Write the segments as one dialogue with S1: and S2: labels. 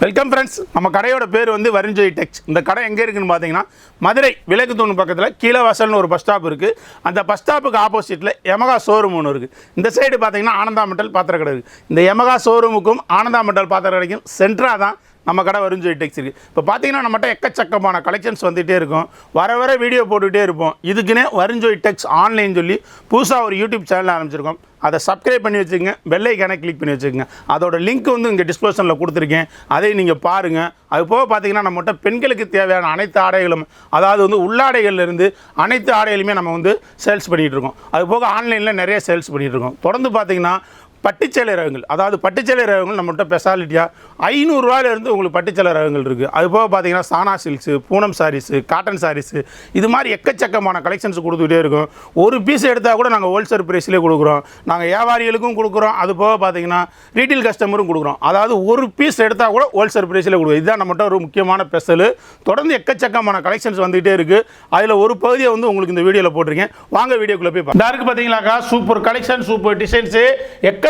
S1: Welcome friends நம்ம கடையோட பேர் வந்து வரிஞ்சொய் டெக்ஸ் இந்த கடை எங்கே இருக்குன்னு பார்த்தீங்கன்னா மதுரை விலக்கு தூண் பக்கத்தில் கீழே வாசல்னு ஒரு பஸ் ஸ்டாப் இருக்குது அந்த பஸ் ஸ்டாப்புக்கு ஆப்போசிட்டில் யமகா ஷோரூம் ஒன்று இருக்குது இந்த சைடு பார்த்தீங்கன்னா ஆனந்தா மெட்டல் பாத்திர கடை இருக்குது இந்த யமகா ஷோரூமுக்கும் ஆனந்தா மெட்டல் பாத்திர கடைக்கும் சென்ட்ராக தான் நம்ம கடை வரும் டெக்ஸ் இருக்குது இப்போ பார்த்தீங்கன்னா நம்மகிட்ட எக்கச்சக்கமான கலெக்ஷன்ஸ் வந்துகிட்டே இருக்கும். வர வர வீடியோ போட்டுகிட்டே இருப்போம். இதுக்குன்னே வருஞ்சோய் டெக்ஸ் ஆன்லைன் சொல்லி புதுசாக ஒரு யூடியூப் சேனல் ஆரம்பிச்சிருக்கோம். அதை சப்ஸ்கிரைப் பண்ணி வச்சுக்கோங்க. வெள்ளைக்கான கிளிக் பண்ணி வச்சுக்கோங்க. அதோட லிங்க் வந்து இங்கே டிஸ்கிரிப்ஷனில் கொடுத்துருக்கேன். அதை நீங்கள் பாருங்கள் அது போக பார்த்தீங்கன்னா நம்மகிட்ட பெண்களுக்கு தேவையான அனைத்து ஆடைகளும் அதாவது வந்து உள்ளாடைகள்லேருந்து அனைத்து ஆடைகளுமே நம்ம வந்து சேல்ஸ் பண்ணிகிட்டு இருக்கோம். அது போக ஆன்லைனில் நிறைய சேல்ஸ் பண்ணிகிட்டு இருக்கோம். தொடர்ந்து பார்த்தீங்கன்னா பட்டுச்சேலை ரகங்கள். அதாவது பட்டுச்சேலை ரகங்கள் நம்மகிட்ட ஸ்பெஷாலிட்டியாக ஐநூறுரூவாயிலேருந்து உங்களுக்கு பட்டுச்சேலை ரகங்கள் இருக்குது அது போக பார்த்தீங்கன்னா Sana silks Poonam sarees cotton sarees இது மாதிரி எக்கச்சக்கமான கலெக்ஷன்ஸ் கொடுத்துக்கிட்டே இருக்கும். ஒரு பீஸ் எடுத்தால் கூட நாங்கள் ஹோல்சேல் ப்ரைஸ்லேயே கொடுக்குறோம். நாங்கள் வியாபாரிகளுக்கும் கொடுக்குறோம். அது போக பார்த்தீங்கன்னா ரீட்டைல் கஸ்டமரும் கொடுக்குறோம். அதாவது ஒரு பீஸ் எடுத்தால் கூட ஹோல்சேல் ப்ரைஸில் கொடுக்குறோம். இதுதான் நம்மகிட்ட ஒரு முக்கியமான ஸ்பெஷல் தொடர்ந்து எக்கச்சக்கமான கலெக்ஷன்ஸ் வந்துகிட்டே இருக்குது அதில் ஒரு பகுதியை வந்து உங்களுக்கு இந்த வீடியோவில் போட்டிருக்கேன். வாங்க வீடியோக்குள்ளே போய் பார்க்கலாம் பார்த்தீங்களாக்கா சூப்பர் கலெக்ஷன் சூப்பர் டிசைன்ஸு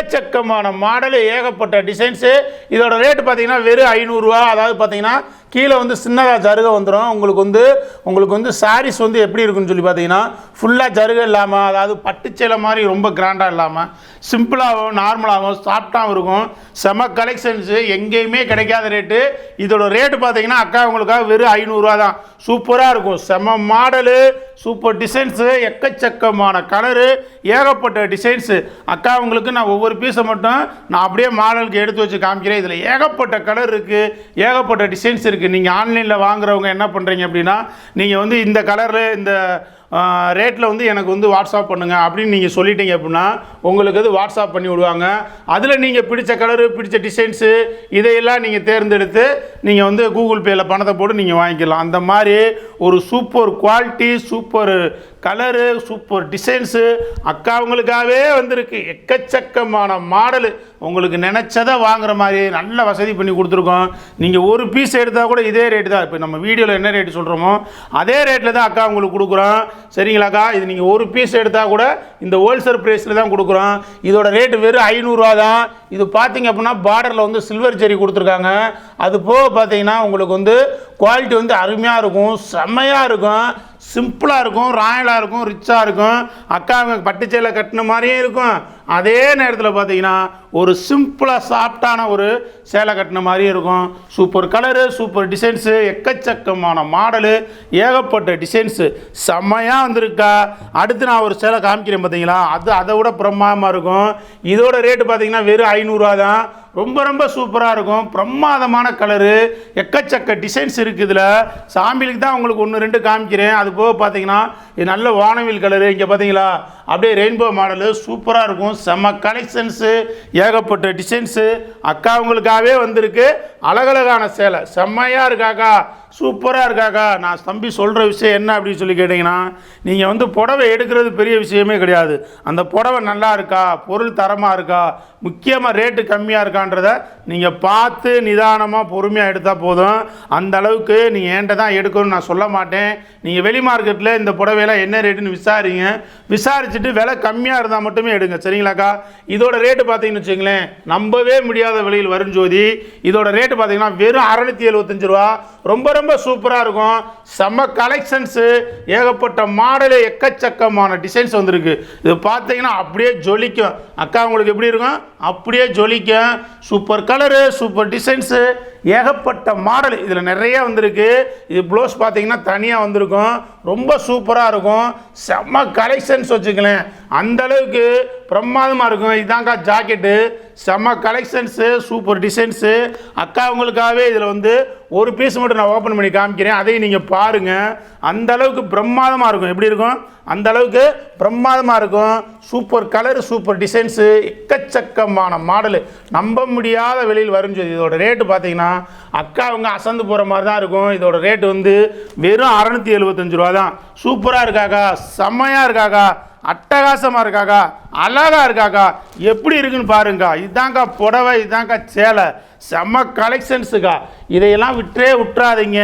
S1: எக்கச்சக்கமான மாடலு ஏகப்பட்ட டிசைன்ஸு இதோட ரேட்டு பார்த்தீங்கன்னா வெறும் ஐநூறுரூவா அதாவது பார்த்தீங்கன்னா கீழே வந்து சின்னதாக ஜருகை வந்துடும் உங்களுக்கு வந்து உங்களுக்கு வந்து சாரீஸ் வந்து எப்படி இருக்குன்னு சொல்லி பார்த்தீங்கன்னா ஃபுல்லாக ஜருகை இல்லாமல் அதாவது பட்டுச்சேலை மாதிரி ரொம்ப கிராண்டாக இல்லாமல் சிம்பிளாகவும் நார்மலாகவும் சாஃப்டாகவும் இருக்கும். செம கலெக்ஷன்ஸு எங்கேயுமே கிடைக்காத ரேட்டு இதோட ரேட்டு பார்த்தீங்கன்னா அக்கா உங்களுக்காக வெறும் ஐநூறுரூவா தான். சூப்பராக இருக்கும். செம மாடலு சூப்பர் டிசைன்ஸு எக்கச்சக்கமான கலரு ஏகப்பட்ட டிசைன்ஸு அக்கா உங்களுக்கு நான் ஒவ்வொரு பீஸை மட்டும் நான் அப்படியே மாடலுக்கு எடுத்து வச்சு காமிக்கிறேன். இதில் ஏகப்பட்ட கலர் இருக்குது ஏகப்பட்ட டிசைன்ஸ் இருக்குது நீங்கள் ஆன்லைனில் வாங்குறவங்க என்ன பண்ணுறீங்க அப்படின்னா நீங்கள் வந்து இந்த கலரில் இந்த ரேட்டில் வந்து எனக்கு வந்து வாட்ஸ்அப் பண்ணுங்கள் அப்படின்னு நீங்கள் சொல்லிட்டீங்க அப்படின்னா உங்களுக்கு அது வாட்ஸ்அப் பண்ணி விடுவாங்க. அதில் நீங்கள் பிடிச்ச கலரு பிடிச்ச டிசைன்ஸு இதையெல்லாம் நீங்கள் தேர்ந்தெடுத்து நீங்கள் வந்து கூகுள் பேயில் பணத்தை போட்டு நீங்கள் வாங்கிக்கலாம். அந்த மாதிரி ஒரு super quality super colour super designs அக்காவங்களுக்காகவே வந்திருக்கு. எக்கச்சக்கமான மாடலு உங்களுக்கு நினச்சதை வாங்குற மாதிரி நல்ல வசதி பண்ணி கொடுத்துருக்கோம். நீங்கள் ஒரு பீஸ் எடுத்தால் கூட இதே ரேட்டு தான். இப்போ நம்ம வீடியோவில் என்ன ரேட்டு சொல்கிறோமோ அதே ரேட்டில் தான் அக்கா உங்களுக்கு கொடுக்குறோம். சரிங்களாக்கா? இது நீங்கள் ஒரு பீஸ் எடுத்தால் கூட இந்த ஹோல்சேல் ப்ரைஸில் தான் கொடுக்குறோம். இதோட ரேட்டு வெறும் ஐநூறுரூவா தான். இது பார்த்தீங்க அப்படின்னா பார்டரில் வந்து சில்வர் செரி கொடுத்துருக்காங்க. அது போக பார்த்தீங்கன்னா உங்களுக்கு வந்து குவாலிட்டி வந்து அருமையாக இருக்கும். செம்மையாக இருக்கும். சிம்பிளாக இருக்கும். ராயலாக இருக்கும். ரிச்சாக இருக்கும். அக்கா அவங்க பட்டுச்சேலை கட்டின மாதிரியும் இருக்கும். அதே நேரத்தில் பார்த்தீங்கன்னா ஒரு சிம்பிளாக சாஃப்டான ஒரு சேலை கட்டின மாதிரி இருக்கும். சூப்பர் கலரு சூப்பர் டிசைன்ஸு எக்கச்சக்கமான மாடலு ஏகப்பட்ட டிசைன்ஸு. செம்மையாக வந்திருக்கா. அடுத்து நான் ஒரு சேலை காமிக்கிறேன் பார்த்தீங்களா அது அதை விட பிரமாதமாக இருக்கும். இதோட ரேட்டு பார்த்தீங்கன்னா வெறும் ஐநூறுரூவா தான். ரொம்ப ரொம்ப சூப்பராக இருக்கும். பிரமாதமான கலரு எக்கச்சக்க டிசைன்ஸ் இருக்குது இதில். சாம்பிளுக்கு தான் உங்களுக்கு ஒன்று ரெண்டு காமிக்கிறேன். அது போக பார்த்தீங்கன்னா இது நல்ல வானவில் கலரு. இங்கே பார்த்தீங்களா அப்படியே ரெயின்போ மாடலு சூப்பராக இருக்கும். செம்ம கலெக்ஷன்ஸு ஏகப்பட்ட டிசைன்ஸு அக்கா உங்களுக்காகவே வந்திருக்கு. அழகழகான சேலை. செம்மையாக இருக்காக்கா. சூப்பராக இருக்காக்கா நான் தம்பி சொல்கிற விஷயம் என்ன அப்படின்னு சொல்லி கேட்டிங்கன்னா நீங்கள் வந்து புடவை எடுக்கிறது பெரிய விஷயமே கிடையாது. அந்த புடவை நல்லா இருக்கா? பொருள் தரமாக இருக்கா? முக்கியமாக ரேட்டு கம்மியாக இருக்கான்றத நீங்கள் பார்த்து நிதானமாக பொறுமையாக எடுத்தால் போதும். அந்த அளவுக்கு நீங்கள் என்கிட்ட தான் எடுக்கணும்னு நான் சொல்ல மாட்டேன். நீங்கள் வெளி மார்க்கெட்டில் இந்த புடவையெல்லாம் என்ன ரேட்டுன்னு விசாரிங்க. விசாரிச்சுட்டு விலை கம்மியாக இருந்தால் மட்டுமே எடுங்க. சரிங்களாக்கா இதோட ரேட்டு பார்த்தீங்கன்னு வச்சுங்களேன் நம்பவே முடியாத விலையில் வரும் ஜோதி. இதோட ரேட்டு பார்த்தீங்கன்னா வெறும் அறநூற்றி எழுபத்தஞ்சு ரூபா. ரொம்ப ரொம்ப சூப்பராக இருக்கும். செம்ம கலெக்ஷன்ஸு ஏகப்பட்ட மாடலு எக்கச்சக்கமான டிசைன்ஸ் வந்திருக்கு. இது பார்த்தீங்கன்னா அப்படியே ஜொலிக்கும். அக்கா உங்களுக்கு எப்படி இருக்கும்? அப்படியே ஜொலிக்கும். சூப்பர் கலரு சூப்பர் டிசைன்ஸு ஏகப்பட்ட மாடல் இதில் நிறைய வந்திருக்கு. இது ப்ளவுஸ் பார்த்தீங்கன்னா தனியாக வந்திருக்கும். ரொம்ப சூப்பராக இருக்கும். செம்ம கலெக்ஷன்ஸ் வச்சுக்கலேன் அந்த அளவுக்கு பிரமாதமாக இருக்கும். இதாங்க்கா ஜாக்கெட்டு செம்ம கலெக்ஷன்ஸு சூப்பர் டிசைன்ஸு அக்கா உங்களுக்காகவே இதில் வந்து ஒரு பீஸ் மட்டும் நான் ஓப்பன் பண்ணி காமிக்கிறேன். அதையும் நீங்கள் பாருங்கள் அந்த அளவுக்கு பிரமாதமாக இருக்கும். எப்படி இருக்கும்? அந்த அளவுக்கு பிரமாதமாக இருக்கும். சூப்பர் கலர் சூப்பர் டிசைன்ஸு எக்கச்சக்கமான மாடலு நம்ப முடியாத வெளியில் வரும் சொல்லி இதோட ரேட்டு பார்த்தீங்கன்னா அக்கா அவங்க அசந்து போகிற மாதிரி தான் இருக்கும். இதோட ரேட்டு வந்து வெறும் அறநூற்றி எழுபத்தஞ்சு ரூபா தான் சூப்பராக இருக்காக்கா செம்மையாக இருக்காக்கா அட்டகாசமாக இருக்காக்கா அழகாக இருக்காக்கா. எப்படி இருக்குன்னு பாருங்கக்கா. இதுதாங்க்கா புடவை இதுதாங்க்கா சேலை. செம்ம கலெக்ஷன்ஸுக்கா இதையெல்லாம் விட்டே விட்டுறாதீங்க.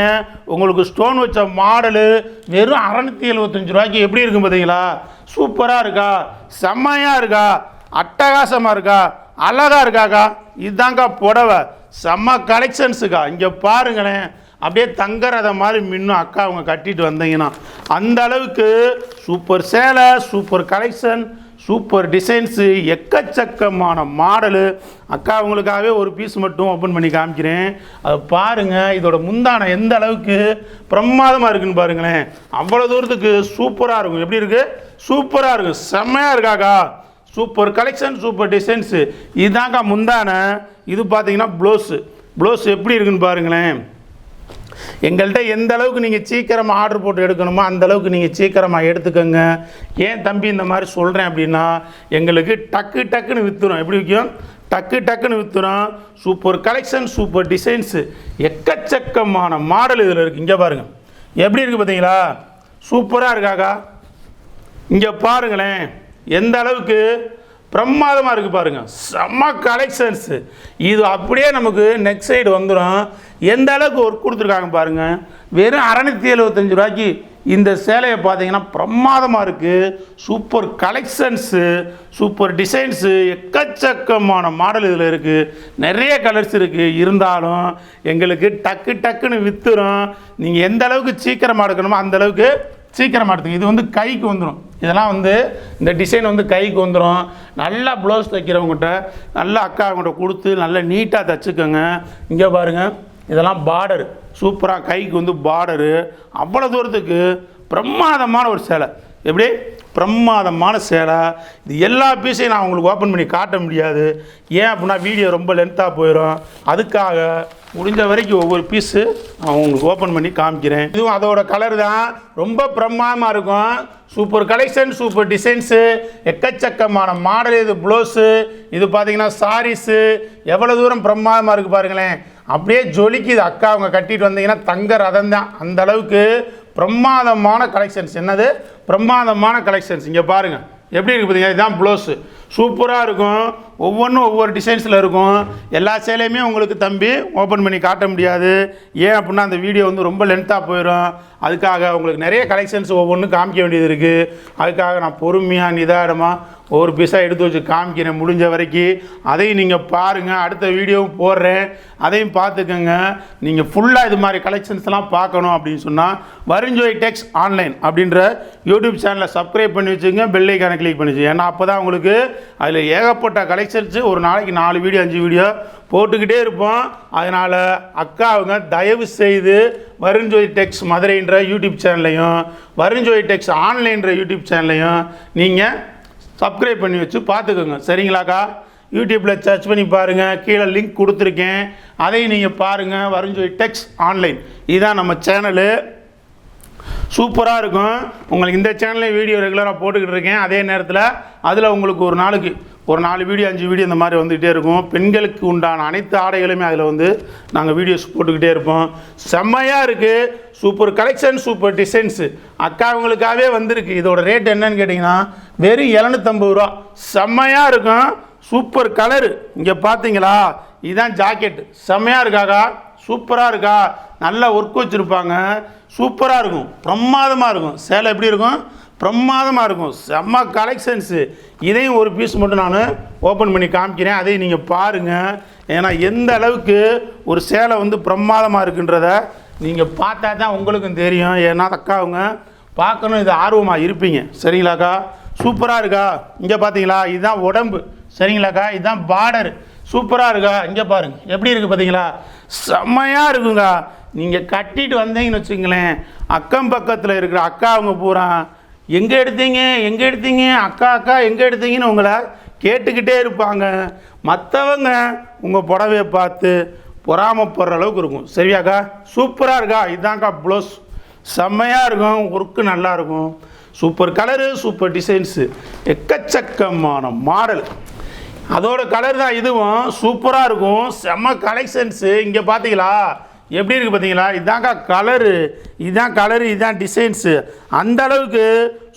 S1: உங்களுக்கு ஸ்டோன் வச்ச மாடலு வெறும் அறநூற்றி எழுபத்தஞ்சு ரூபாய்க்கு எப்படி இருக்கும் பார்த்தீங்களா சூப்பராக இருக்கா? செம்மையாக இருக்கா? அட்டகாசமாக இருக்கா? அழகாக இருக்காக்கா? இதுதாங்க்கா புடவை. செம்ம கலெக்ஷன்ஸுக்கா இங்கே பாருங்களேன். அப்படியே தங்கறத மாதிரி மின்னும் அக்கா அவங்க கட்டிட்டு வந்தீங்கன்னா அந்த அளவுக்கு சூப்பர் சேலை சூப்பர் கலெக்ஷன் சூப்பர் டிசைன்ஸு எக்கச்சக்கமான மாடலு. அக்கா அவங்களுக்காகவே ஒரு பீஸ் மட்டும் ஓப்பன் பண்ணி காமிக்கிறேன். அதை பாருங்கள் இதோட முந்தானம் எந்த அளவுக்கு பிரமாதமாக இருக்குன்னு பாருங்களேன். அவ்வளோ தூரத்துக்கு சூப்பராக இருக்கும். எப்படி இருக்குது சூப்பராக இருக்கும். செம்மையாக இருக்காக்கா சூப்பர் கலெக்ஷன் சூப்பர் டிசைன்ஸு இதுதான்க்கா முந்தான இது பார்த்தீங்கன்னா ப்ளவுஸு ப்ளவுஸ் எப்படி இருக்குன்னு பாருங்களேன். எங்கள்கிட்ட எந்த அளவுக்கு நீங்கள் சீக்கிரமாக ஆர்டர் போட்டு எடுக்கணுமோ அந்த அளவுக்கு நீங்கள் சீக்கிரமாக எடுத்துக்கோங்க. ஏன் தம்பி இந்த மாதிரி சொல்கிறேன் அப்படின்னா எங்களுக்கு டக்கு டக்குன்னு விற்றுரும் எப்படி விற்கும் டக்கு டக்குன்னு விற்றுரும் சூப்பர் கலெக்ஷன் சூப்பர் டிசைன்ஸு எக்கச்சக்கமான மாடல் இதில் இருக்குது இங்கே பாருங்கள் எப்படி இருக்குது பார்த்தீங்களா? சூப்பராக இருக்காக்கா? இங்கே பாருங்களேன். எந்த அளவுக்கு பிரமாதமாக இருக்குது பாருங்க. செம்ம கலெக்ஷன்ஸு இது அப்படியே நமக்கு நெக்ஸ்ட் சைடு வந்துடும் எந்த அளவுக்கு ஒர்க் கொடுத்துருக்காங்க பாருங்க. வெறும் அறநூற்றி எழுபத்தஞ்சு ரூபாய்க்கு இந்த சேலையை பார்த்தீங்கன்னா பிரமாதமாக இருக்குது சூப்பர் கலெக்ஷன்ஸு சூப்பர் டிசைன்ஸு எக்கச்சக்கமான மாடல் இதில் இருக்குது நிறைய கலர்ஸ் இருக்குது இருந்தாலும் எங்களுக்கு டக்கு டக்குன்னு விற்றுரும் நீங்கள் எந்த அளவுக்கு சீக்கிரமாக எடுக்கணுமோ அந்த அளவுக்கு சீக்கிரமாக எடுத்துங்க. இது வந்து கைக்கு வந்துடும் இதெல்லாம் வந்து இந்த டிசைன் வந்து கைக்கு வந்துடும் நல்லா ப்ளவுஸ் தைக்கிறவங்ககிட்ட நல்லா அக்காவங்கிட்ட கொடுத்து நல்லா நீட்டாக தைச்சிக்கோங்க. இங்கே பாருங்கள் இதெல்லாம் பார்டர் சூப்பராக கைக்கு வந்து பார்டரு அவ்வளோ தூரத்துக்கு பிரமாதமான ஒரு சேலை. எப்படி? பிரமாதமான சேலை. இது எல்லா பீஸையும் நான் உங்களுக்கு ஓப்பன் பண்ணி காட்ட முடியாது. ஏன் அப்படின்னா வீடியோ ரொம்ப லென்த்தாக போயிடும் அதுக்காக முடிஞ்ச வரைக்கும் ஒவ்வொரு பீஸு நான் உங்களுக்கு ஓப்பன் பண்ணி காமிக்கிறேன். இதுவும் அதோட கலர் தான். ரொம்ப பிரமாதமாக இருக்கும். சூப்பர் கலெக்ஷன் சூப்பர் டிசைன்ஸு எக்கச்சக்கமான மாடல் இது ப்ளவுஸு இது பார்த்தீங்கன்னா சாரீஸு எவ்வளோ தூரம் பிரமாதமாக இருக்குது பாருங்களேன். அப்படியே ஜொலிக்குது. அக்கா அவங்க கட்டிட்டு வந்தீங்கன்னா தங்க ரதம் தான். அந்த அளவுக்கு பிரம்மாதமான கலெக்ஷன்ஸ் என்னது? பிரம்மாதமான கலெக்ஷன்ஸ் இங்கே பாருங்கள் எப்படி இருக்குது பார்த்தீங்கன்னா இதுதான் ப்ளவுஸு சூப்பராக இருக்கும். ஒவ்வொன்றும் ஒவ்வொரு டிசைன்ஸில் இருக்கும். எல்லா சேலையுமே உங்களுக்கு தம்பி ஓப்பன் பண்ணி காட்ட முடியாது. ஏன் அப்படின்னா அந்த வீடியோ வந்து ரொம்ப லென்த்தாக போயிடும் அதுக்காக உங்களுக்கு நிறைய கலெக்ஷன்ஸ் ஒவ்வொன்றும் காமிக்க வேண்டியது இருக்குது அதுக்காக நான் பொறுமையாக நிதானமாக ஒரு பீஸாக எடுத்து வச்சு காமிக்கிறேன் முடிஞ்ச வரைக்கும். அதையும் நீங்கள் பாருங்கள் அடுத்த வீடியோவும் போடுறேன். அதையும் பார்த்துக்கோங்க. நீங்கள் ஃபுல்லாக இது மாதிரி கலெக்ஷன்ஸ்லாம் பார்க்கணும் அப்படின்னு சொன்னால் வருஞ்சோய் டெக்ஸ் ஆன்லைன் அப்படின்ற யூடியூப் சேனலை சப்ஸ்கிரைப் பண்ணி வச்சுங்க பெல்லைக்கான கிளிக் பண்ணி வச்சுங்க ஏன்னா அப்போ தான் உங்களுக்கு அதில் ஏகப்பட்ட கலெக்ஷன்ஸு ஒரு நாளைக்கு நாலு வீடியோ அஞ்சு வீடியோ போட்டுக்கிட்டே இருப்போம். அதனால் அக்கா அவங்க தயவு செய்து வருஞ்சோய் டெக்ஸ் மதுரைன்ற யூடியூப் சேனல்லையும் வருஞ்சோய் டெக்ஸ் ஆன்லைன்ற யூடியூப் சேனல்லையும் நீங்கள் சப்ஸ்கிரைப் பண்ணி வச்சு பார்த்துக்கோங்க. சரிங்களாக்கா? யூடியூப்பில் சர்ச் பண்ணி பாருங்கள் கீழே லிங்க் கொடுத்துருக்கேன். அதையும் நீங்கள் பாருங்கள் வருஞ்சோய் டெக்ஸ் ஆன்லைன். இதுதான் நம்ம சேனலு. சூப்பராக இருக்கும். உங்களுக்கு இந்த சேனல்லையும் வீடியோ ரெகுலராக போட்டுக்கிட்டு இருக்கேன். அதே நேரத்தில் அதில் உங்களுக்கு ஒரு நாளுக்கு ஒரு நாலு வீடியோ அஞ்சு வீடியோ இந்த மாதிரி வந்துக்கிட்டே இருக்கும். பெண்களுக்கு உண்டான அனைத்து ஆடைகளுமே அதில் வந்து நாங்கள் வீடியோஸ் போட்டுக்கிட்டே இருப்போம். செம்மையாக இருக்குது சூப்பர் கலெக்ஷன் சூப்பர் டிசைன்ஸு அக்கா அவங்களுக்காகவே வந்திருக்கு. இதோட ரேட் என்னன்னு கேட்டிங்கன்னா வெறும் எழுநூத்தம்பது ரூபா. செம்மையாக இருக்கும். சூப்பர் கலரு இங்கே பார்த்தீங்களா இதுதான் ஜாக்கெட் செம்மையாக இருக்காக்கா சூப்பராக இருக்கா? நல்லா ஒர்க் வச்சுருப்பாங்க. சூப்பராக இருக்கும். பிரமாதமாக இருக்கும். சேலை எப்படி இருக்கும்? பிரமாதமாக இருக்கும். செம்ம கலெக்ஷன்ஸு இதையும் ஒரு பீஸ் மட்டும் நான் ஓப்பன் பண்ணி காமிக்கிறேன். அதையும் நீங்கள் பாருங்கள் ஏன்னா எந்த அளவுக்கு ஒரு சேலை வந்து பிரமாதமாக இருக்குன்றத நீங்கள் பார்த்தா தான் உங்களுக்கும் தெரியும். ஏன்னா அக்கா அவங்க பார்க்கணும். இது ஆர்வமாக இருப்பீங்க. சரிங்களாக்கா? சூப்பராக இருக்கா? இங்கே பார்த்தீங்களா? இதுதான் உடம்பு. சரிங்களாக்கா? இதுதான் பார்டர் சூப்பராக இருக்கா? இங்கே பாருங்கள் எப்படி இருக்குது பார்த்தீங்களா செம்மையாக இருக்குங்க. நீங்கள் கட்டிட்டு வந்தீங்கன்னு வச்சுங்களேன் அக்கம் பக்கத்தில் இருக்கிற அக்கா அவங்க பூரா எங்கே எடுத்தீங்க? எங்கே எடுத்தீங்க? அக்கா அக்கா எங்கே எடுத்தீங்கன்னு உங்களை கேட்டுக்கிட்டே இருப்பாங்க. மற்றவங்க உங்கள் புடவையை பார்த்து பொறாமப்படுற அளவுக்கு இருக்கும். சரியாக்கா சூப்பராக இருக்கா? இதான்க்கா ப்ளவுஸ். செம்மையாக இருக்கும். ஒர்க்கு நல்லாயிருக்கும் சூப்பர் கலரு சூப்பர் டிசைன்ஸு. எக்கச்சக்கமான மாடல். அதோட கலர் தான் இதுவும். சூப்பராக இருக்கும். செம்ம கலெக்ஷன்ஸு இங்கே பார்த்தீங்களா எப்படி இருக்குது பார்த்தீங்களா இதான்க்கா கலரு இதுதான் கலரு இதுதான் டிசைன்ஸு அந்த அளவுக்கு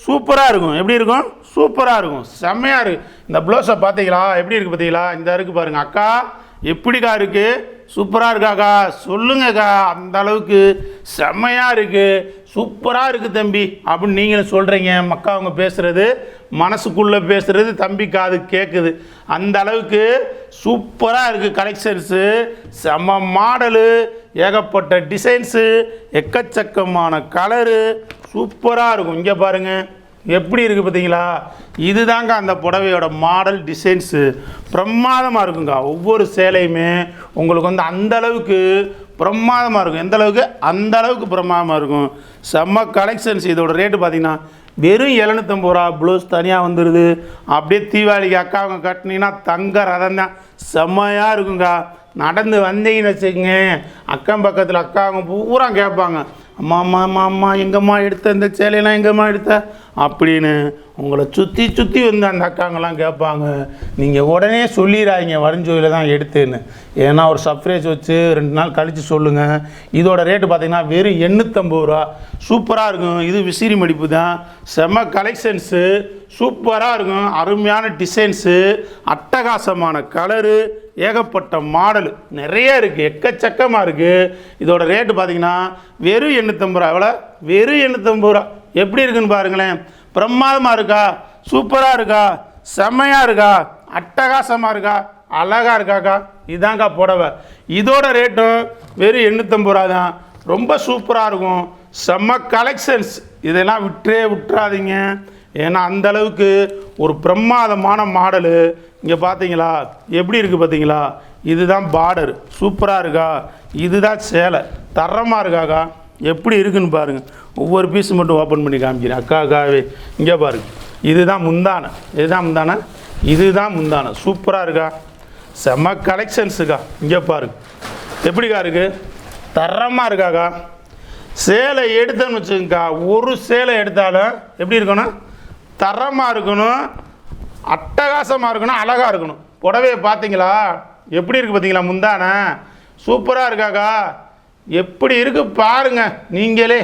S1: சூப்பராக இருக்கும். எப்படி இருக்கும்? சூப்பராக இருக்கும். செம்மையாக இருக்குது இந்த ப்ளவுஸை பார்த்தீங்களா எப்படி இருக்குது பார்த்தீங்களா இந்த இருக்குது பாருங்கள் அக்கா. எப்படிக்கா இருக்குது சூப்பராக இருக்காக்கா. சொல்லுங்கக்கா. அந்த அளவுக்கு செம்மையாக இருக்குது சூப்பராக இருக்குது தம்பி. அப்படின்னு நீங்களும் சொல்கிறீங்க மக்கா அவங்க பேசுகிறது மனசுக்குள்ளே பேசுகிறது தம்பி காது கேட்குது அந்த அளவுக்கு சூப்பராக இருக்குது கலெக்ஷன்ஸு செம்ம மாடலு ஏகப்பட்ட டிசைன்ஸு எக்கச்சக்கமான கலரு சூப்பராக இருக்கும். இங்கே பாருங்கள் எப்படி இருக்குது பார்த்தீங்களா? இதுதாங்க அந்த புடவையோட மாடல் டிசைன்ஸு பிரமாதமாக இருக்குங்க. ஒவ்வொரு சேலையுமே உங்களுக்கு வந்து அந்த அளவுக்கு பிரமாதமாக இருக்கும். எந்த அளவுக்கு? அந்த அளவுக்கு பிரமாதமாக இருக்கும். செம்ம கலெக்ஷன்ஸ் இதோட ரேட்டு பார்த்தீங்கன்னா வெறும் எழுநூத்தம்பது ரூபா ப்ளவுஸ் தனியாக வந்துடுது அப்படியே தீபாவளிக்கு அக்காவுங்க கட்டினீங்கன்னா தங்க ரதம் தான். செம்மையாக இருக்குங்க. நடந்து வந்தீங்கன்னு வச்சுக்கோங்க. அக்கம் பக்கத்தில் அக்காவங்க பூரா கேட்பாங்க. அம்மா அம்மா அம்மா அம்மா எங்கம்மா எடுத்த இந்த சேலையெல்லாம் எங்கம்மா எடுத்த? அப்படின்னு உங்களை சுற்றி சுற்றி வந்து அந்த அக்காங்கெல்லாம் கேட்பாங்க. நீங்கள் உடனே சொல்லிடுறாங்க வரைஞ்சோயில் தான் எடுத்தேன்னு. ஏன்னா ஒரு சர்ப்ரைஸ் வச்சு ரெண்டு நாள் கழித்து சொல்லுங்கள் இதோட ரேட்டு பார்த்தீங்கன்னா வெறும் எண்ணூற்றம்பது ரூபா. சூப்பராக இருக்கும். இது விசிறி மடிப்பு தான். செம்ம கலெக்ஷன்ஸு சூப்பராக இருக்கும். அருமையான டிசைன்ஸு அட்டகாசமான கலரு ஏகப்பட்ட மாடல் நிறைய இருக்குது எக்கச்சக்கமாக இருக்குது இதோட ரேட்டு பார்த்தீங்கன்னா வெறும் எண்ணூற்றம்பது ரூபா எவ்வளோ வெறும் எண்ணூற்றம்பது ரூபா எப்படி இருக்குன்னு பாருங்களேன். பிரமாதமாக இருக்கா? சூப்பராக இருக்கா? செம்மையாக இருக்கா? அட்டகாசமாக இருக்கா? அழகாக இருக்காக்கா? இதாங்க்கா புடவை. இதோட ரேட்டும் வெறும் எண்ணூற்றம்பது ரூபா தான். ரொம்ப சூப்பராக இருக்கும். செம்ம கலெக்ஷன்ஸ் இதெல்லாம் விட்டுறே விட்டுறாதீங்க. ஏன்னா அந்த அளவுக்கு ஒரு பிரமாதமான மாடலு. இங்கே பார்த்தீங்களா எப்படி இருக்குது பார்த்தீங்களா இதுதான் பார்டர் சூப்பராக இருக்கா? இதுதான் சேலை. தரமாக இருக்காக்கா? எப்படி இருக்குன்னு பாருங்கள் ஒவ்வொரு பீஸ் மட்டும் ஓப்பன் பண்ணி காமிக்கிறேன். அக்கா அக்காவே இங்கே பாருங்க. இதுதான் முந்தானை. இதுதான் முந்தானை? இதுதான் முந்தானை. சூப்பராக இருக்கா? செம்ம கலெக்ஷன்ஸுக்கா இங்கே பாருங்க. எப்படிக்கா இருக்குது தரமாக இருக்காக்கா? சேலை எடுத்தோன்னு வச்சுக்கோங்கக்கா. ஒரு சேலை எடுத்தாலும் எப்படி இருக்கணும்? தரமாக இருக்கணும் அட்டகாசமாக இருக்கணும் அழகாக இருக்கணும். புடவையை பார்த்தீங்களா? எப்படி இருக்குது பார்த்தீங்களா முந்தானே? சூப்பராக இருக்காக்கா. எப்படி இருக்கு பாருங்க நீங்களே.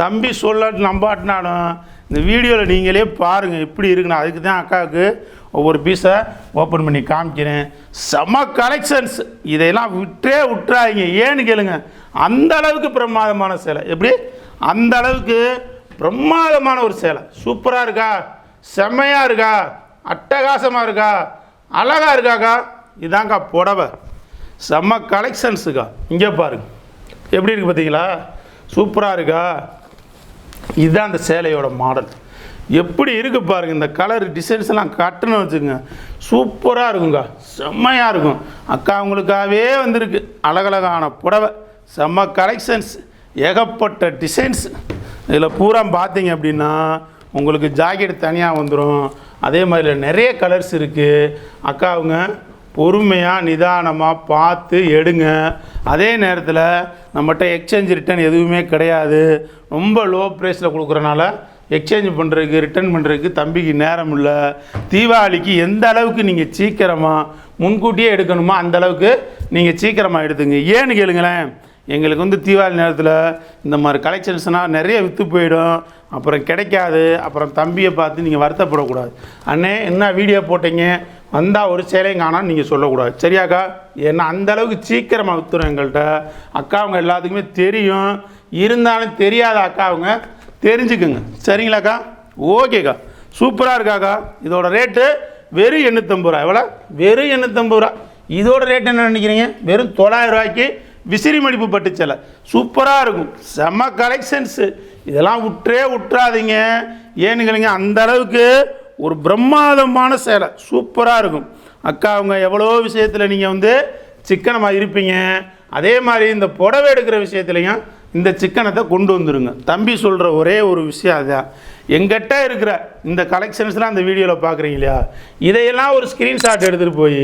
S1: தம்பி சொல்ல நம்பாட்டினாலும் இந்த வீடியோவில் நீங்களே பாருங்கள் எப்படி இருக்குன்னு. அதுக்கு தான் அக்காவுக்கு ஒவ்வொரு பீஸை ஓப்பன் பண்ணி காமிக்கிறேன். செம கலெக்ஷன்ஸ் இதையெல்லாம் விட்டே விட்டுறாதீங்க. ஏன்னு கேளுங்க. அந்த அளவுக்கு பிரமாதமான சேலை. எப்படி? அந்த அளவுக்கு பிரமாதமான ஒரு சேலை. சூப்பராக இருக்கா? செம்மையாக இருக்கா? அட்டகாசமாக இருக்கா? அழகாக இருக்காக்கா? இதாங்க்கா புடவை. செம்ம கலெக்ஷன்ஸுக்கா இங்கே பாருங்க. எப்படி இருக்குது பார்த்தீங்களா? சூப்பராக இருக்கா? இதுதான் அந்த சேலையோட மாடல் எப்படி இருக்குது பாருங்கள் இந்த கலர் டிசைன்ஸ் எல்லாம் கட்டணும் வச்சுக்கோங்க. சூப்பராக இருக்குங்க செம்மையாக இருக்கும். அக்கா உங்களுக்காகவே வந்திருக்கு. அழகழகான புடவை. செம்ம கலெக்ஷன்ஸ் ஏகப்பட்ட டிசைன்ஸ் இதில் பூரா பார்த்தீங்க அப்படின்னா உங்களுக்கு ஜாக்கெட் தனியாக வந்துடும் அதே மாதிரி நிறைய கலர்ஸ் இருக்குது அக்கா அவங்க பொறுமையாக நிதானமாக பார்த்து எடுங்க. அதே நேரத்தில் நம்மகிட்ட எக்ஸ்சேஞ்ச் ரிட்டர்ன் எதுவுமே கிடையாது. ரொம்ப லோ ப்ரைஸில் கொடுக்குறனால எக்ஸ்சேஞ்ச் பண்ணுறதுக்கு ரிட்டர்ன் பண்ணுறதுக்கு தம்பிக்கு நேரம் இல்லை. தீபாவளிக்கு எந்த அளவுக்கு நீங்கள் சீக்கிரமாக முன்கூட்டியே எடுக்கணுமோ அந்த அளவுக்கு நீங்கள் சீக்கிரமாக எடுத்துங்க. ஏன்னு கேளுங்களேன். எங்களுக்கு வந்து தீபாவளி நேரத்தில் இந்த மாதிரி கலெக்ஷன்ஸ்னால் நிறைய விற்று போயிடும். அப்புறம் கிடைக்காது. அப்புறம் தம்பியை பார்த்து நீங்கள் வருத்தப்படக்கூடாது. அண்ணே என்ன வீடியோ போட்டீங்க? வந்தால் ஒரு சேலையும் காணாம நீங்கள் சொல்லக்கூடாது. சரியாக்கா? ஏன்னா அந்தளவுக்கு சீக்கிரமாக விற்றுரும் எங்கள்கிட்ட அக்கா அவங்க எல்லாத்துக்குமே தெரியும். இருந்தாலும் தெரியாத அக்கா அவங்க தெரிஞ்சுக்குங்க. சரிங்களாக்கா? ஓகேக்கா. சூப்பராக இருக்காக்கா? இதோட ரேட்டு வெறும் எண்ணூற்றம்பது ரூபா எவ்வளோ வெறும் எண்ணூற்றம்பது ரூபா இதோட ரேட் என்ன நினைக்கிறீங்க? வெறும் தொள்ளாயிரம் ரூபாய்க்கு விசிறி மடிப்பு பட்டு சேலை சூப்பராக இருக்கும். செம கலெக்ஷன்ஸு இதெல்லாம் விட்டுறே விட்டுறாதீங்க ஏனுங்களுங்க அந்த அளவுக்கு ஒரு பிரம்மாதமான சேலை. சூப்பராக இருக்கும். அக்கா அவங்க எவ்வளோ விஷயத்தில் நீங்கள் வந்து சிக்கனமாக இருப்பீங்க. அதே மாதிரி இந்த புடவை எடுக்கிற விஷயத்துலையும் இந்த சிக்கனத்தை கொண்டு வந்துருங்க. தம்பி சொல்கிற ஒரே ஒரு விஷயம் அதுதான். எங்கிட்ட இருக்கிற இந்த கலெக்ஷன்ஸ்லாம் அந்த வீடியோவில் பார்க்குறீங்க இல்லையா? இதையெல்லாம் ஒரு ஸ்க்ரீன்ஷாட் எடுத்துகிட்டு போய்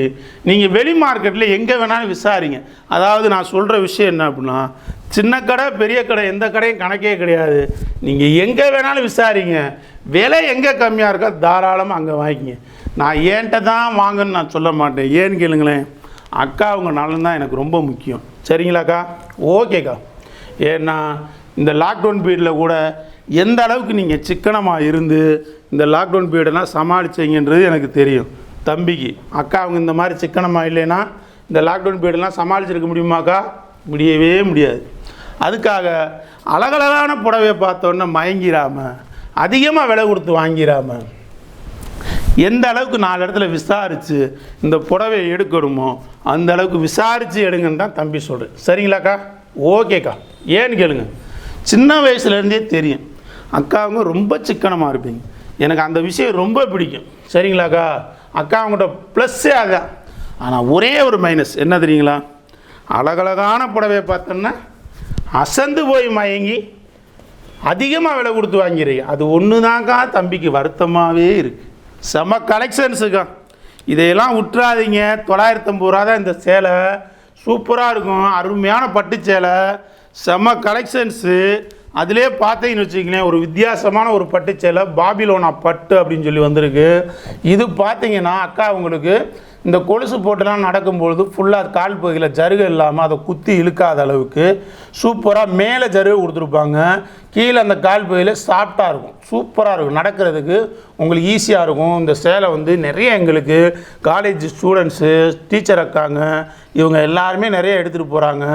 S1: நீங்கள் வெளி மார்க்கெட்டில் எங்கே வேணாலும் விசாரிங்க. அதாவது நான் சொல்கிற விஷயம் என்ன அப்படின்னா சின்ன கடை பெரிய கடை எந்த கடையும் கணக்கே கிடையாது. நீங்கள் எங்கே வேணாலும் விசாரிங்க. விலை எங்கே கம்மியாக இருக்கோ தாராளமாக அங்கே வாங்கிக்கிங்க நான் ஏன்ட்ட தான் வாங்கன்னு நான் சொல்ல மாட்டேன். ஏன்னு கேளுங்களேன். அக்கா அவங்க நலன் தான் எனக்கு ரொம்ப முக்கியம். சரிங்களாக்கா? ஓகேக்கா. ஏன்னா இந்த லாக்டவுன் பீரியடில் கூட எந்த அளவுக்கு நீங்கள் சிக்கனமாக இருந்து இந்த லாக்டவுன் பீரியடெல்லாம் சமாளித்தீங்கன்றது எனக்கு தெரியும். தம்பிக்கு. அக்கா அவங்க இந்த மாதிரி சிக்கனமாக இல்லைன்னா இந்த லாக்டவுன் பீரியட்லாம் சமாளிச்சிருக்க முடியுமாக்கா? முடியவே முடியாது. அதுக்காக அழகழகான புடவையை பார்த்தோன்னே மயங்கிராம அதிகமாக விலை கொடுத்து வாங்கிராம எந்த அளவுக்கு நாலு இடத்துல விசாரித்து இந்த புடவையை எடுக்கணுமோ அந்த அளவுக்கு விசாரித்து எடுங்கன்னு தான் தம்பி சொல்கிறேன் சரிங்களாக்கா? ஓகேக்கா ஏன்னு கேளுங்க. சின்ன வயசுலேருந்தே தெரியும். அக்காவுங்க ரொம்ப சிக்கனமாக இருப்பீங்க. எனக்கு அந்த விஷயம் ரொம்ப பிடிக்கும். சரிங்களாக்கா அக்கா? அவங்ககிட்ட ப்ளஸ்ஸே அதான் ஆனால் ஒரே ஒரு மைனஸ் என்ன தெரியுங்களா? அழகழகான புடவையை பார்த்தோன்னா அசந்து போய் மயங்கி அதிகமாக விலை கொடுத்து வாங்கிறீங்க அது ஒன்று தான்க்கா தம்பிக்கு வருத்தமாகவே இருக்குது செம கலெக்ஷன்ஸுக்கா இதையெல்லாம் விட்டுறாதீங்க தொள்ளாயிரத்தம்பது ரூபா தான் இந்த சேலை. சூப்பராக இருக்கும். அருமையான பட்டு சேலை செம கலெக்ஷன்ஸு அதிலே பார்த்தீங்கன்னு வச்சுக்கங்களேன் ஒரு வித்தியாசமான ஒரு பட்டு சேலை பாபிலோனா பட்டு அப்படின்னு சொல்லி வந்திருக்கு. இது பார்த்தீங்கன்னா அக்கா உங்களுக்கு இந்த கொலுசு போட்டுலாம் நடக்கும்பொழுது ஃபுல்லாக கால் பகுதியில் ஜருகு இல்லாமல் அதை குத்தி இழுக்காத அளவுக்கு சூப்பராக மேலே ஜருகு கொடுத்துருப்பாங்க. கீழே அந்த கால் பகுதியில் சாஃப்டாக இருக்கும். சூப்பராக இருக்கும். நடக்கிறதுக்கு உங்களுக்கு ஈஸியாக இருக்கும். இந்த சேலை வந்து நிறைய எங்களுக்கு காலேஜ் ஸ்டூடெண்ட்ஸு டீச்சர் அக்காங்க இவங்க எல்லாருமே நிறைய எடுத்துகிட்டு போகிறாங்க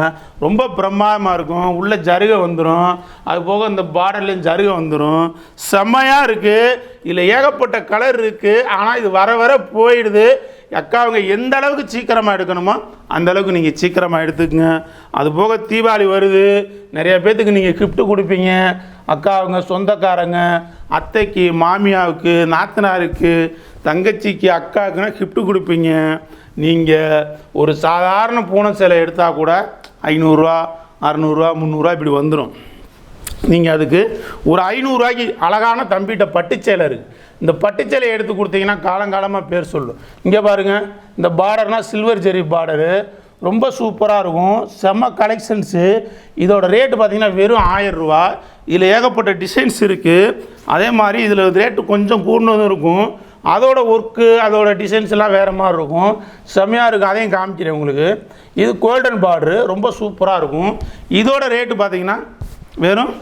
S1: ரொம்ப பிரமாதமாக இருக்கும். உள்ளே ஜருகை வந்துடும் அது போக இந்த பார்டர்லேயும் ஜருகை வந்துடும் செம்மையாக இருக்குது இதில் ஏகப்பட்ட கலர் இருக்குது ஆனால் இது வர வர போயிடுது. அக்கா அவங்க எந்த அளவுக்கு சீக்கிரமாக எடுக்கணுமோ அந்த அளவுக்கு நீங்கள் சீக்கிரமாக எடுத்துக்கங்க. அது போக தீபாவளி வருது. நிறைய பேர்த்துக்கு நீங்கள் கிஃப்ட்டு கொடுப்பீங்க. அக்கா அவங்க சொந்தக்காரங்க அத்தைக்கு மாமியாவுக்கு நாத்தனாருக்கு தங்கச்சிக்கு அக்காவுக்குன்னா கிஃப்ட்டு கொடுப்பீங்க. நீங்கள் ஒரு சாதாரண பூனை சிலை எடுத்தால் கூட ஐநூறுரூவா அறநூறுவா முந்நூறுரூவா இப்படி வந்துடும் நீங்கள் அதுக்கு ஒரு ஐநூறுரூவாய்க்கு அழகான தம்பிகிட்ட பட்டுச்சேலை இருக்குது இந்த பட்டுச்சேலையை எடுத்து கொடுத்தீங்கன்னா காலங்காலமாக பேர் சொல்லும். இங்கே பாருங்கள் இந்த பார்டர்னால் சில்வர் ஜெரி பார்டரு. ரொம்ப சூப்பராக இருக்கும். செம்ம கலெக்ஷன்ஸு இதோட ரேட்டு பார்த்தீங்கன்னா வெறும் ஆயிரம் ரூபா. இதில் ஏகப்பட்ட டிசைன்ஸ் இருக்குது அதே மாதிரி இதில் ரேட்டு கொஞ்சம் கூடுனதும் இருக்கும். அதோட ஒர்க்கு அதோட டிசைன்ஸ் எல்லாம் வேறு மாதிரி இருக்கும். செம்மையாக இருக்கும் அதையும் காமிக்கிறேன் உங்களுக்கு. இது கோல்டன் பார்டரு ரொம்ப சூப்பராக இருக்கும். இதோட ரேட்டு பார்த்தீங்கன்னா வெறும்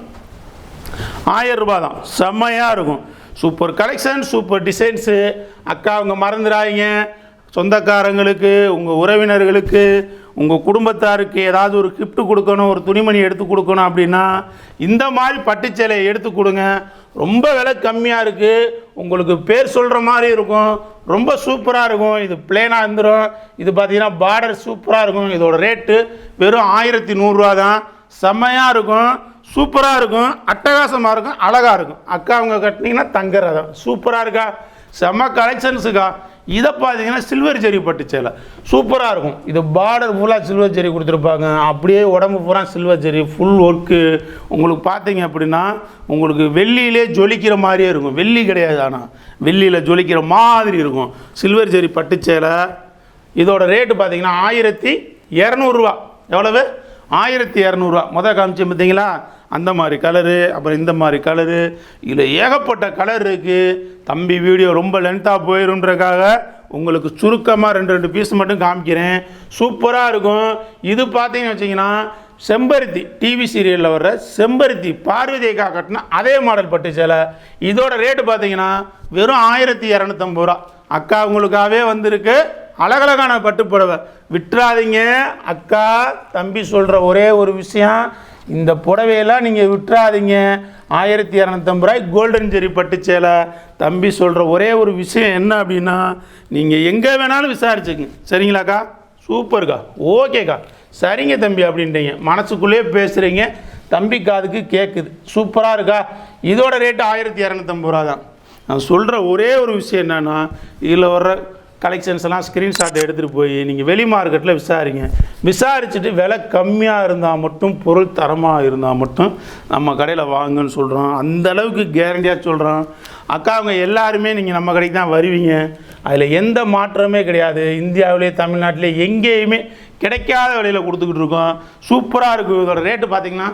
S1: ஆயிரம் ரூபாய் தான் செம்மையாக இருக்கும். சூப்பர் கலெக்ஷன் சூப்பர் டிசைன்ஸு அக்கா அவங்க மறந்துடாதீங்க. சொந்தக்காரங்களுக்கு உங்கள் உறவினர்களுக்கு உங்கள் குடும்பத்தாருக்கு ஏதாவது ஒரு கிஃப்ட் கொடுக்கணும் ஒரு துணிமணி எடுத்து கொடுக்கணும் அப்படின்னா இந்த மாதிரி பட்டுச்சேலையை எடுத்து கொடுங்க. ரொம்ப விலை கம்மியாக இருக்குது உங்களுக்கு பேர் சொல்கிற மாதிரி இருக்கும். ரொம்ப சூப்பராக இருக்கும். இது பிளேனாக இருந்துடும் இது பார்த்திங்கன்னா பார்டர் சூப்பராக இருக்கும். இதோட ரேட்டு வெறும் ஆயிரத்தி நூறுரூவா தான் செம்மையாக இருக்கும். சூப்பராக இருக்கும் அட்டகாசமாக இருக்கும் அழகாக இருக்கும். அக்கா அவங்க கட்டினீங்கன்னா தங்க ரதம். சூப்பராக இருக்கா? செம்ம கலெக்ஷன்ஸுக்கா இதை பார்த்தீங்கன்னா சில்வர் ஜெரி பட்டு சேலை சூப்பராக இருக்கும். இது பார்டர் ஃபுல்லாக சில்வர் ஜெரி கொடுத்துருப்பாங்க. அப்படியே உடம்பு பூரா சில்வர் ஜெரி ஃபுல் ஒர்க்கு உங்களுக்கு பார்த்தீங்க அப்படின்னா உங்களுக்கு வெள்ளியிலே ஜொலிக்கிற மாதிரியே இருக்கும். வெள்ளி கிடையாது ஆனால் வெள்ளியில் ஜொலிக்கிற மாதிரி இருக்கும். சில்வர் ஜெரி பட்டு சேலை இதோட ரேட்டு பார்த்தீங்கன்னா ஆயிரத்தி இரநூறுவா. எவ்வளவு? ஆயிரத்தி இரநூறுவா. மொதல் காமிச்சு பார்த்தீங்களா? அந்த மாதிரி கலரு அப்புறம் இந்த மாதிரி கலரு இதில் ஏகப்பட்ட கலர் இருக்குது தம்பி வீடியோ ரொம்ப லென்த்தாக போயிருன்றக்காக உங்களுக்கு சுருக்கமாக ரெண்டு ரெண்டு பீஸ் மட்டும் காமிக்கிறேன். சூப்பராக இருக்கும். இது பார்த்தீங்கன்னு வச்சிங்கன்னா செம்பருத்தி டிவி சீரியலில் வர்ற செம்பருத்தி பார்வதி கட்டினா அதே மாடல் பட்டு சேலை இதோட ரேட்டு பார்த்தீங்கன்னா வெறும் ஆயிரத்தி இரநூத்தம்பது ரூபா. அக்கா உங்களுக்காகவே வந்திருக்கு. அழகழகான பட்டுப்புடவை. விட்டுறாதீங்க. அக்கா தம்பி சொல்கிற ஒரே ஒரு விஷயம். இந்த புடவையெல்லாம் நீங்கள் விட்டுறாதீங்க. ஆயிரத்தி இரநூத்தம்பது ரூபாய் கோல்டன் ஜெரி பட்டு சேலை தம்பி சொல்கிற ஒரே ஒரு விஷயம் என்ன அப்படின்னா நீங்கள் எங்கே வேணாலும் விசாரிச்சுக்குங்க சரிங்களாக்கா? சூப்பர்க்கா. ஓகேக்கா. சரிங்க தம்பி அப்படின்றீங்க. மனசுக்குள்ளேயே பேசுகிறீங்க தம்பி காதுக்கு கேட்குது சூப்பராக இருக்கா? இதோட ரேட்டு ஆயிரத்தி இரநூத்தம்பது ரூபா தான். நான் சொல்கிற ஒரே ஒரு விஷயம் என்னென்னா இதில் வர்ற கலெக்ஷன்ஸ் எல்லாம் ஸ்க்ரீன்ஷாட் எடுத்துகிட்டு போய் நீங்கள் வெளி மார்க்கெட்டில் விசாரிங்க. விசாரிச்சுட்டு விலை கம்மியாக இருந்தால் மட்டும் பொருள் தரமாக இருந்தால் மட்டும் நம்ம கடையில் வாங்குன்னு சொல்கிறோம் அந்த அளவுக்கு கேரண்டியாக சொல்கிறோம் அக்கா அவங்க எல்லாருமே நீங்கள் நம்ம கடைக்கு தான் வருவீங்க. அதில் எந்த மாற்றமே கிடையாது. இந்தியாவிலே தமிழ்நாட்டிலே எங்கேயுமே கிடைக்காத விலையில் கொடுத்துக்கிட்டு இருக்கோம். சூப்பராக இருக்கும் இதோட ரேட்டு பார்த்தீங்கன்னா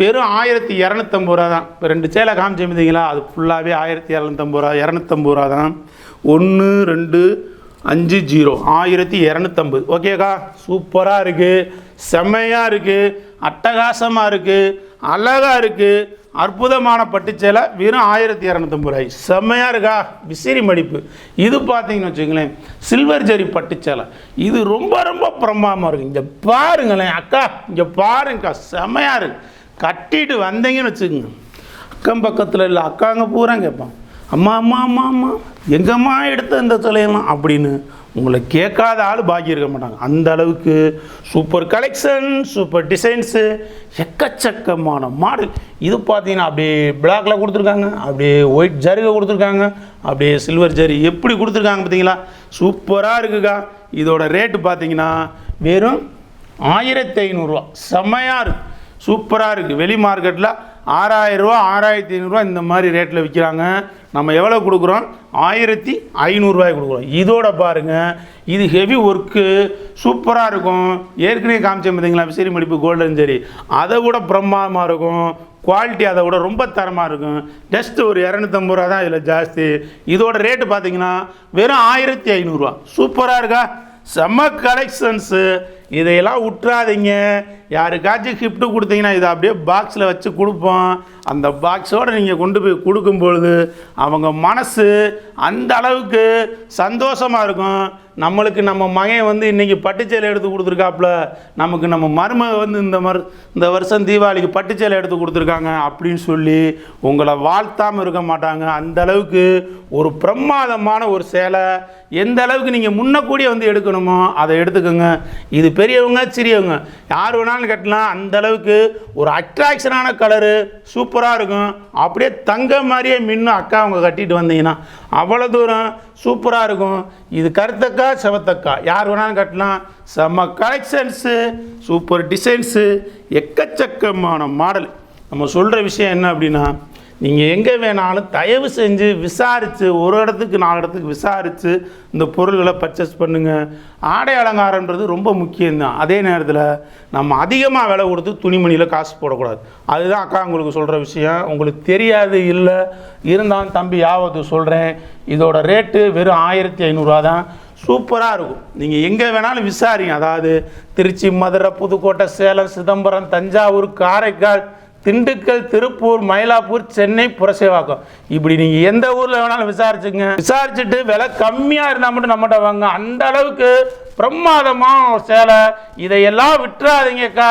S1: வெறும் ஆயிரத்தி இரநூத்தம்பது ரூபா தான். இப்போ ரெண்டு சேலை காமிச்சு அது ஃபுல்லாகவே ஆயிரத்தி இரநூத்தம்பது ரூபா இரநூத்தம்பது ரூபா தான். ஒன்று ரெண்டு அஞ்சு ஜீரோ. ஆயிரத்தி இரநூத்தம்பது. ஓகேக்கா சூப்பராக இருக்குது செம்மையாக இருக்குது அட்டகாசமாக இருக்குது அழகாக இருக்குது அற்புதமான பட்டுச்சேலை. வெறும் ஆயிரத்தி இரநூத்தம்பது ரூபாய். செம்மையாக இருக்கா? விசிறி மடிப்பு. இது பார்த்தீங்கன்னு வச்சுங்களேன் சில்வர் ஜெரி பட்டுச்சேலை. இது ரொம்ப ரொம்ப பிரமாதமாக இருக்குது இங்கே பாருங்களேன் அக்கா. இங்கே பாருங்கக்கா. செம்மையாக இருக்குது கட்டிட்டு வந்தீங்கன்னு வச்சுக்கோங்க. அக்கம் பக்கத்தில் இல்லை அக்காங்க பூரா கேட்பான் அம்மா அம்மா அம்மா அம்மா எங்கம்மா எடுத்த இந்த சிலையெல்லாம் அப்படின்னு உங்களை கேட்காத ஆள் பாக்கி இருக்க மாட்டாங்க. அந்த அளவுக்கு சூப்பர் கலெக்ஷன் சூப்பர் டிசைன்ஸு எக்கச்சக்கமான மாடல் இது பார்த்தீங்கன்னா அப்படியே பிளாக்ல கொடுத்துருக்காங்க அப்படியே ஒயிட் ஜருகை கொடுத்துருக்காங்க அப்படியே சில்வர் ஜரி எப்படி கொடுத்துருக்காங்க பார்த்தீங்களா சூப்பராக இருக்குக்கா. இதோட ரேட்டு பார்த்தீங்கன்னா வெறும் ஆயிரத்தி ஐநூறுரூவா செம்மையாக இருக்குது சூப்பராக இருக்குது வெளி மார்க்கெட்டில் ஆறாயிரரூவா ஆறாயிரத்தி ஐநூறுரூவா இந்த மாதிரி ரேட்டில் விற்கிறாங்க நம்ம எவ்வளோ கொடுக்குறோம்? ஆயிரத்தி ஐநூறுரூவாய் கொடுக்குறோம். இதோட பாருங்கள் இது ஹெவி ஒர்க்கு சூப்பராக இருக்கும். ஏற்கனவே காமிச்சேன் பார்த்தீங்களா விசிறி மடிப்பு கோல்டன் சரி. அதை விட பிரம்மாதமாக இருக்கும். குவாலிட்டி அதை விட ரொம்ப தரமாக இருக்கும். ஜஸ்ட் ஒரு இரநூத்தம்பது ரூபா தான் இதில் ஜாஸ்தி. இதோட ரேட்டு பார்த்தீங்கன்னா வெறும் ஆயிரத்தி ஐநூறுரூவா சூப்பராக இருக்கா? செம்ம கலெக்ஷன்ஸு இதையெல்லாம் விட்றாதீங்க யாருக்காச்சும் கிஃப்ட்டு கொடுத்தீங்கன்னா இதை அப்படியே பாக்ஸில் வச்சு கொடுப்போம். அந்த பாக்ஸோடு நீங்கள் கொண்டு போய் கொடுக்கும் பொழுது அவங்க மனசு அந்த அளவுக்கு சந்தோஷமாக இருக்கும். நம்மளுக்கு நம்ம மகன் வந்து இன்றைக்கி பட்டுச்சேலை எடுத்து கொடுத்துருக்காப்புல நமக்கு நம்ம மருமக வந்து இந்த மர் இந்த வருஷம் தீபாவளிக்கு பட்டுச்சேலை எடுத்து கொடுத்துருக்காங்க அப்படின்னு சொல்லி உங்களை வாழ்த்தாமல் இருக்க மாட்டாங்க. அந்த அளவுக்கு ஒரு பிரமாதமான ஒரு சேலை. எந்த அளவுக்கு நீங்கள் முன்னக்கூடியே வந்து எடுக்கணுமோ அதை எடுத்துக்கோங்க. இது பெரியவங்க சிறியவங்க. யார் வேணாலும் கட்டலாம். அந்த அளவுக்கு ஒரு அட்ராக்ஷனான கலரு சூப்பராக இருக்கும். அப்படியே தங்க மாதிரியே மின்னும் அக்கா அவங்க கட்டிட்டு வந்தீங்கன்னா அவ்வளோ தூரம் சூப்பராக இருக்கும். இது கருத்தக்கா செவத்தக்கா. யார் வேணாலும் கட்டலாம். செம்ம கலெக்ஷன்ஸு சூப்பர் டிசைன்ஸு எக்கச்சக்கமான மாடல் நம்ம சொல்கிற விஷயம் என்ன அப்படின்னா நீங்கள் எங்கே வேணாலும் தயவு செஞ்சு விசாரித்து ஒரு இடத்துக்கு நாலு இடத்துக்கு விசாரித்து இந்த பொருள்களை பர்ச்சேஸ் பண்ணுங்கள் ஆடை அலங்காரன்றது ரொம்ப முக்கியம்தான். அதே நேரத்தில் நம்ம அதிகமாக விலை கொடுத்து துணிமணியில் காசு போடக்கூடாது. அதுதான் அக்கா உங்களுக்கு சொல்கிற விஷயம். உங்களுக்கு தெரியாது இல்லை. இருந்தாலும் தம்பி யாவது சொல்கிறேன் இதோட ரேட்டு வெறும் ஆயிரத்தி ஐநூறுரூவா தான். சூப்பராக இருக்கும். நீங்கள் எங்கே வேணாலும் விசாரிங்க. அதாவது திருச்சி மதுரை புதுக்கோட்டை சேலம் சிதம்பரம் தஞ்சாவூர் காரைக்கால் திண்டுக்கல் திருப்பூர் மயிலாப்பூர் சென்னை புரசேவாக்கம் இப்படி நீங்கள் எந்த ஊரில் வேணாலும் விசாரிச்சுங்க. விசாரிச்சுட்டு விலை கம்மியாக இருந்தால் மட்டும் நம்மகிட்ட வாங்க. அந்த அளவுக்கு பிரமாதமான சேலை. இதையெல்லாம் விட்டுறாதீங்கக்கா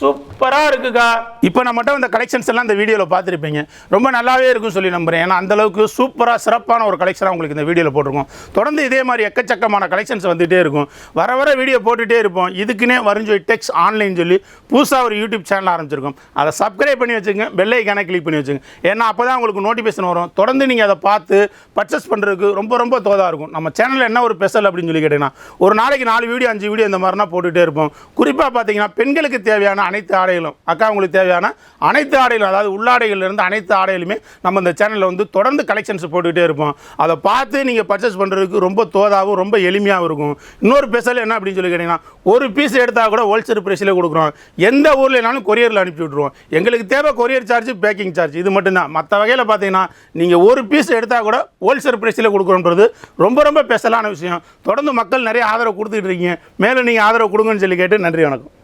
S1: சூப்பராக இருக்குக்கா. இப்போ நம்மகிட்ட இந்த கலெக்ஷன்ஸ் எல்லாம் இந்த வீடியோவில் பார்த்துருப்பீங்க. ரொம்ப நல்லாவே இருக்கும்னு சொல்லி நம்புகிறேன் ஏன்னா அந்தளவுக்கு சூப்பராக சிறப்பான ஒரு கலெக்ஷனாக உங்களுக்கு இந்த வீடியோவில் போட்டிருக்கோம். தொடர்ந்து இதே மாதிரி எக்கச்சக்கமான கலெக்ஷன்ஸ் வந்துகிட்டே இருக்கும். வர வர வீடியோ போட்டுகிட்டே இருப்போம். இதுக்குன்னே வரைஞ்சு டெக்ஸ் ஆன்லைன் சொல்லி புதுசாக ஒரு யூடியூப் சேனல் ஆரம்பிச்சிருக்கோம். அதை சப்ஸ்கிரைப் பண்ணி வச்சுங்க பெல் ஐக்கானை கிளிக் பண்ணி வச்சுங்க ஏன்னா அப்போ தான் உங்களுக்கு நோட்டிஃபிகேஷன் வரும். தொடர்ந்து நீங்கள் அதை பார்த்து பர்ச்சேஸ் பண்ணுறதுக்கு ரொம்ப ரொம்ப தோதாக இருக்கும். நம்ம சேனலில் என்ன ஒரு ஸ்பெஷல் அப்படின்னு சொல்லி கேட்டிங்கன்னா ஒரு நாளைக்கு நாலு வீடியோ அஞ்சு வீடியோ இந்த மாதிரினா போட்டுகிட்டே இருப்போம். குறிப்பாக பார்த்தீங்கன்னா பெண்களுக்கு தேவையான அனைத்து ஆடைகளும். அக்கா உங்களுக்கு தேவையான அனைத்து ஆடைகளும் அதாவது உள்ளாடைகள்ல இருந்து அனைத்து ஆடைகளுமே நம்ம இந்த சேனலில் வந்து தொடர்ந்து கலெக்ஷன்ஸ் போட்டுக்கிட்டே இருப்போம். அதை பார்த்து நீங்கள் பர்ச்சேஸ் பண்ணுறதுக்கு ரொம்ப தோதாகவும் ரொம்ப எளிமையாகவும் இருக்கும். இன்னொரு ஸ்பெஷல் என்ன அப்படின்னு சொல்லி கேட்டிங்கன்னா ஒரு பீஸ் எடுத்தால் கூட ஹோல்சேல் ப்ரைஸில் கொடுக்குறோம். எந்த ஊர்லனாலும் கொரியரில் அனுப்பி விட்ருவோம் எங்களுக்கு தேவை கொரியர் சார்ஜ் பேக்கிங் சார்ஜ் இது மட்டும்தான். மற்ற வகையில் பார்த்தீங்கன்னா நீங்கள் ஒரு பீஸ் எடுத்தால் கூட ஹோல்சேல் ப்ரைஸில் கொடுக்குறோன்றது ரொம்ப ரொம்ப ஸ்பெஷலான விஷயம். தொடர்ந்து மக்கள் நிறைய ஆதரவு கொடுத்துட்டு இருக்கீங்க. மேலும் நீங்கள் ஆதரவு கொடுங்கன்னு சொல்லி கேட்டு நன்றி வணக்கம்.